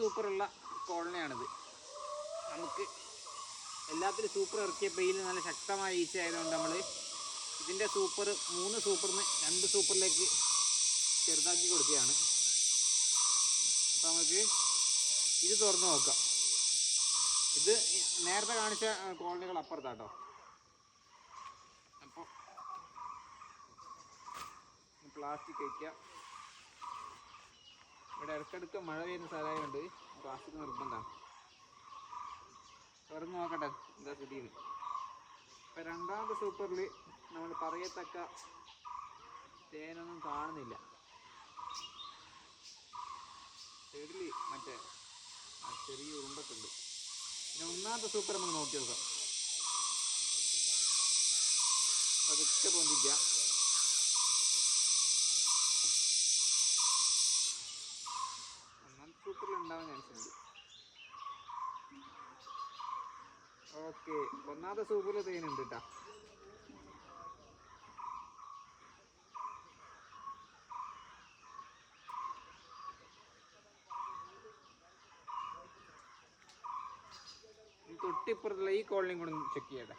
സൂപ്പറുള്ള കോളനിയാണിത്. നമുക്ക് എല്ലാത്തിലും സൂപ്പർ ഇറക്കിയ പെയിൽ നല്ല ശക്തമായ ഈച്ച ആയതുകൊണ്ട് നമ്മൾ ഇതിന്റെ സൂപ്പർ മൂന്ന് സൂപ്പറിന് രണ്ട് സൂപ്പറിലേക്ക് ചെറുതാക്കി കൊടുക്കുകയാണ്. അപ്പോൾ നമുക്ക് ഇത് തുറന്ന് നോക്കാം. ഇത് നേരത്തെ കാണിച്ച കോളനികൾ അപ്പുറത്താട്ടോ. അപ്പോൾ പ്ലാസ്റ്റിക് വയ്ക്കുക ഇവിടെ ഇടയ്ക്കിടയ്ക്ക് മഴ പെയ്യുന്ന സ്ഥലമായതുകൊണ്ട് പ്ലാസ്റ്റിക് നിർബന്ധമാണ് തുറന്ന് നോക്കട്ടെ എന്താ സ്ഥിതിയിൽ ഇപ്പം രണ്ടാമത്തെ സൂപ്പറിൽ നമ്മൾ പറയത്തക്ക തേനൊന്നും കാണുന്നില്ല. സൈഡിൽ മറ്റേ ആ ചെറിയ ഉറുമ്പത്തുണ്ട് പിന്നെ ഒന്നാമത്തെ സൂപ്പർ നമുക്ക് നോക്കി നോക്കാം. പതുക്കെ പൊന്തിക്കാം ഒന്നാമത്തെ സൂപ്പറിൽ ഉണ്ടാവാൻ ചാൻസ് ഓക്കെ ഒന്നാമത്തെ സൂപ്പറിൽ തേനുണ്ട് കേട്ടോ തൊട്ടിപ്പുറത്തുള്ള ഈ കോളിനെയും കൂടെ ചെക്ക് ചെയ്യട്ടെ.